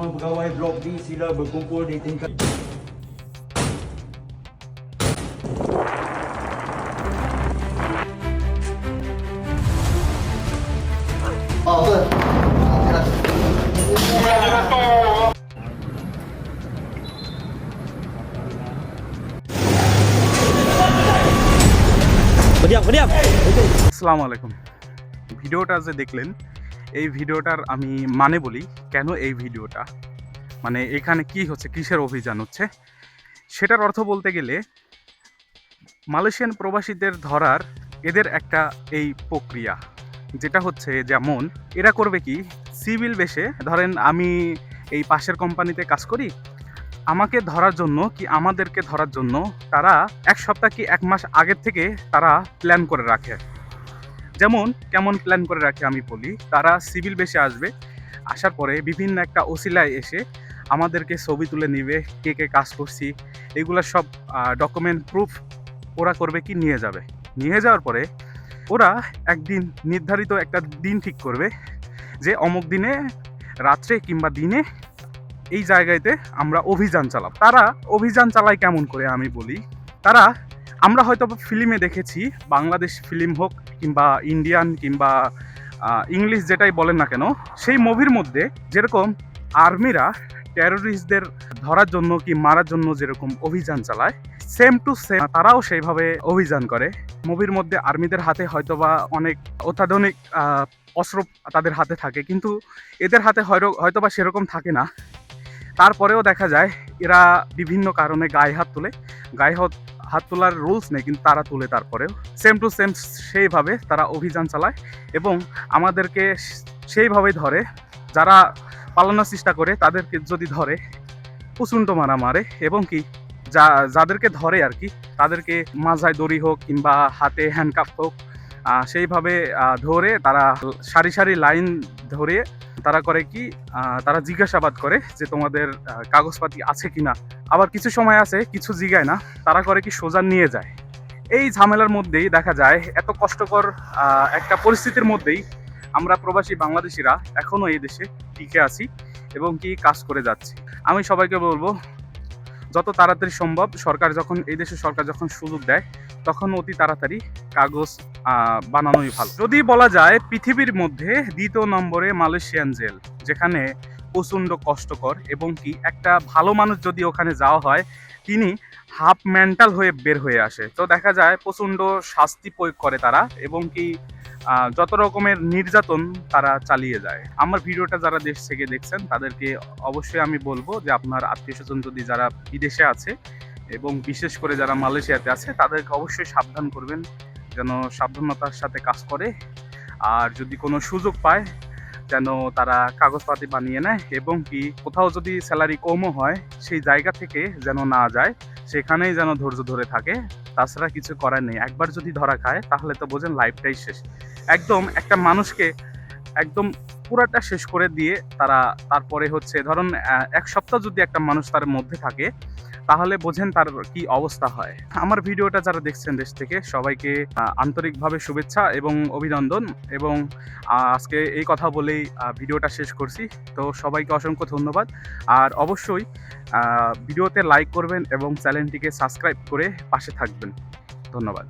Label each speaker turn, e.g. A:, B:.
A: Mga pegawai Blok D sila berkumpul di tingkat
B: Oh, betul.
C: আসসালামু আলাইকুম ভিডিওটা যে দেখলেন এই ভিডিওটার আমি মানে বলি, কেন এই ভিডিওটা? মানে এখানে কি হচ্ছে, কিসের অভিযান হচ্ছে? সেটার অর্থ বলতে গেলে, মালয়েশিয়ান প্রবাসীদের ধরার এদের একটা এই প্রক্রিয়া, যেটা হচ্ছে যেমন, এরা করবে কি, সিভিল বেশে, ধরেন আমি এই পাশের কোম্পানিতে কাজ করি, আমাকে ধরার জন্য কি আমাদেরকে ধরার জন্য তারা এক সপ্তাহ কি এক মাস আগের থেকে তারা প্ল্যান করে রাখে। যেমন কেমন প্ল্যান করে রাখে আমি বলি, তারা সিভিল বেশে আসবে, আসার পরে বিভিন্ন একটা ওসিলায় এসে আমাদেরকে ছবি তুলে নিবে, কে কে কাজ করছি, এগুলো সব ডকুমেন্ট প্রুফ ওরা করবে কি নিয়ে যাবে। নিয়ে যাওয়ার পরে ওরা একদিন নির্ধারিত একটা দিন ঠিক করবে যে অমুক দিনে, রাত্রে কিংবা দিনে এই জায়গাতে আমরা অভিযান চালাব। তারা অভিযান চালায় কেমন করে আমি বলি, তারা আমরা হয়তো ফিল্মে দেখেছি, বাংলাদেশ ফিল্ম হোক কিংবা ইন্ডিয়ান কিংবা ইংলিশ যেটাই বলেন না কেন, সেই মুভির মধ্যে যেরকম আর্মিরা টেরোরিস্টদের ধরার জন্য কি মারার জন্য যেরকম অভিযান চালায় সেম টু সেম তারাও সেইভাবে অভিযান করে। মুভির মধ্যে আর্মিদের হাতে হয়তোবা অনেক অত্যাধুনিক অস্ত্র তাদের হাতে থাকে, কিন্তু এদের হাতে হয়তো- হয়তোবা সেরকম থাকে না। তারপরেও দেখা যায়, এরা বিভিন্ন কারণে গায়ে হাত তোলে। গায়ে হাত হাত তোলার রুলস নেই, কিন্তু তারা তুলে তারপরেও। সেম টু সেম সেইভাবে তারা অভিযান চালায় এবং আমাদেরকে সেইভাবেই ধরে। যারা পালানোর চেষ্টা করে, তাদেরকে যদি ধরে, প্রচণ্ড মারা মারে এবং কি, যা, যাদেরকে ধরে আর কি, তাদেরকে মাজায় দড়ি হোক কিংবা হাতে হ্যান্ডকাপ হোক সেইভাবে ধরে তারা সারি সারি লাইন ধরে তারা করে কি তারা জিজ্ঞাসাবাদ করে যে তোমাদের কাগজপাতি আছে কি না আবার কিছু সময় আছে, কিছু জিগায় না, তারা করে কি সোজা নিয়ে যায়। এই ঝামেলার মধ্যেই দেখা যায়, এত কষ্টকর একটা পরিস্থিতির মধ্যেই আমরা প্রবাসী বাংলাদেশিরা এখনও এই দেশে টিকে আছি এবং কি কাজ করে যাচ্ছি। আমি সবাইকে বলব যত তাড়াতাড়ি সম্ভব সরকার যখন, এই দেশে সরকার যখন সুযোগ দেয়, তখন অতি তাড়াতাড়ি কাগজ বানানোই ভালো। যদি বলা যায় পৃথিবীর মধ্যে দ্বিতীয় নম্বরে মালয়েশিয়ান জেল, যেখানে প্রচণ্ড কষ্টকর এবং কি একটা ভালো মানুষ যদি ওখানে যাওয়া হয়, তিনি হাফ মেন্টাল হয়ে বের হয়ে আসে। তো দেখা যায় প্রচণ্ড শাস্তি প্রয়োগ করে তারা এবং কি যত রকমের নির্যাতন তারা চালিয়ে যায়। আমার ভিডিওটা যারা দেশ থেকে দেখছেন, তাদেরকে অবশ্যই আমি বলব যে আপনার আত্মীয় স্বজন যদি যারা বিদেশে আছে এবং বিশেষ করে যারা মালয়েশিয়াতে আছে, তাদেরকে অবশ্যই সাবধান করবেন, যেন সাবধানতার সাথে কাজ করে। আর যদি কোনো সুযোগ পায়, যেন তারা কাগজপাতি বানিয়ে নেয় এবং কি কোথাও যদি স্যালারি কমও হয়, সেই জায়গা থেকে যেন না যায়। সেখানেই যেন ধৈর্য ধরে থাকে, তাছাড়া কিছু করার নেই। একবার যদি ধরা খায়, তাহলে তো বোঝেন লাইফটাই শেষ। একদম একটা মানুষকে একদম পুরাটা শেষ করে দিয়ে তারা তারপরে হচ্ছে ধরুন এক সপ্তাহ যদি একটা মানুষ তার মধ্যে থাকে, তাহলে বোঝেন তার কি অবস্থা হয়। আমার ভিডিওটা যারা দেখছেন দেশ থেকে, সবাইকে আন্তরিকভাবে শুভেচ্ছা এবং অভিনন্দন এবং আজকে এই কথা বলেই ভিডিওটা শেষ করছি। তো সবাইকে অসংখ্য ধন্যবাদ। আর অবশ্যই ভিডিওতে লাইক করবেন এবং চ্যানেলটিকে সাবস্ক্রাইব করে পাশে থাকবেন। ধন্যবাদ।